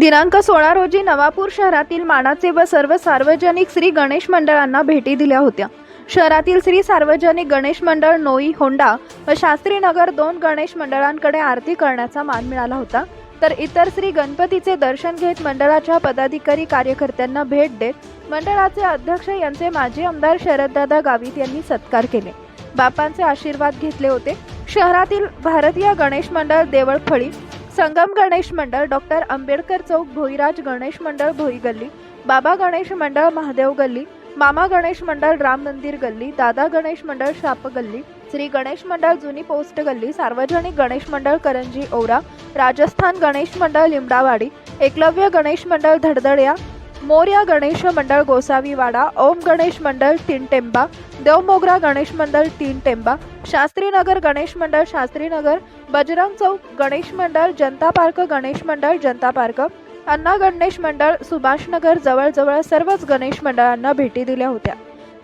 दिनांक सोळा रोजी नवापूर शहरातील मानाचे व सर्व सार्वजनिक श्री गणेश मंडळांना भेटी दिल्या होत्या. शहरातील श्री सार्वजनिक गणेश मंडळ नोई होंडा व शास्त्रीनगर दोन गणेश मंडळांकडे आरती करण्याचा मान मिळाला होता. तर इतर श्री गणपतीचे दर्शन घेत मंडळाच्या पदाधिकारी कार्यकर्त्यांना भेट देत मंडळाचे अध्यक्ष यांचे माजी आमदार शरददादा गावित यांनी सत्कार केले. बापांचे आशीर्वाद घेतले होते. शहरातील भारतीय गणेश मंडळ देवळफळी संगम गणेश मंडळ डॉक्टर आंबेडकर चौक भोईराज गणेश मंडळ भोई गल्ली बाबा गणेश मंडळ महादेव गल्ली मामा गणेश मंडळ राम मंदिर गल्ली दादा गणेश मंडळ शाप गल्ली श्री गणेश मंडळ जुनी पोस्ट गल्ली सार्वजनिक गणेश मंडळ करंजी ओरा राजस्थान गणेश मंडळ लिमडावाडी एकलव्य गणेश मंडळ धडधड्या मोर्या गणेश मंडळ गोसावीवाडा ओम गणेश मंडळ तीनटेंबा देवमोगरा गणेश मंडळ तीन टेंबा शास्त्रीनगर गणेश मंडळ शास्त्रीनगर बजरंग चौक गणेश मंडळ जनता पार्क गणेश मंडळ जनता पार्क अण्णा गणेश मंडळ सुभाषनगर जवळजवळ सर्वच गणेश मंडळांना भेटी दिल्या होत्या.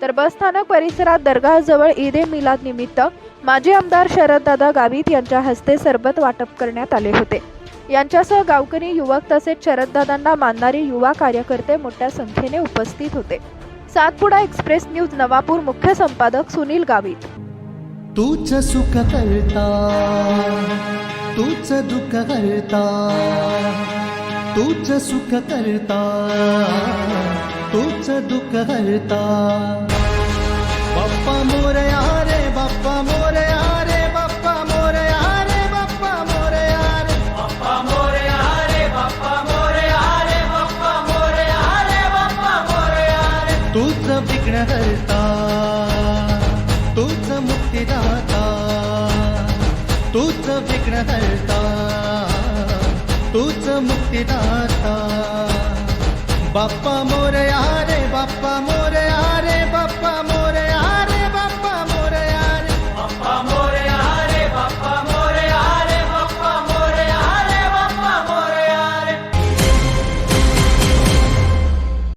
तर बसस्थानक परिसरात दर्गाजवळ ईद ए मिलाद निमित्त माजी आमदार शरददादा गावित यांच्या हस्ते सरबत वाटप करण्यात आले होते. यांच्यासह गावकरी युवक तसेच शरददादांना मानणारे युवा कार्यकर्ते मोठ्या संख्येने उपस्थित होते. सातपुडा एक्सप्रेस न्यूज नवापूर मुख्य संपादक सुनील गावित. तूच सुख करता तूच दुःख करता तूच सुख करता. तूच दुःख करता बाप्पा मोरया रे बाप्पा मोरया रे बाप्पा मोरया रे बाप्पा मोरया रे तूच विघ्न करता तूच मुक्तिदाता तूच विघ्न करता तूच मुक्तिदाता बाप्पा मोरया रे बाप्पा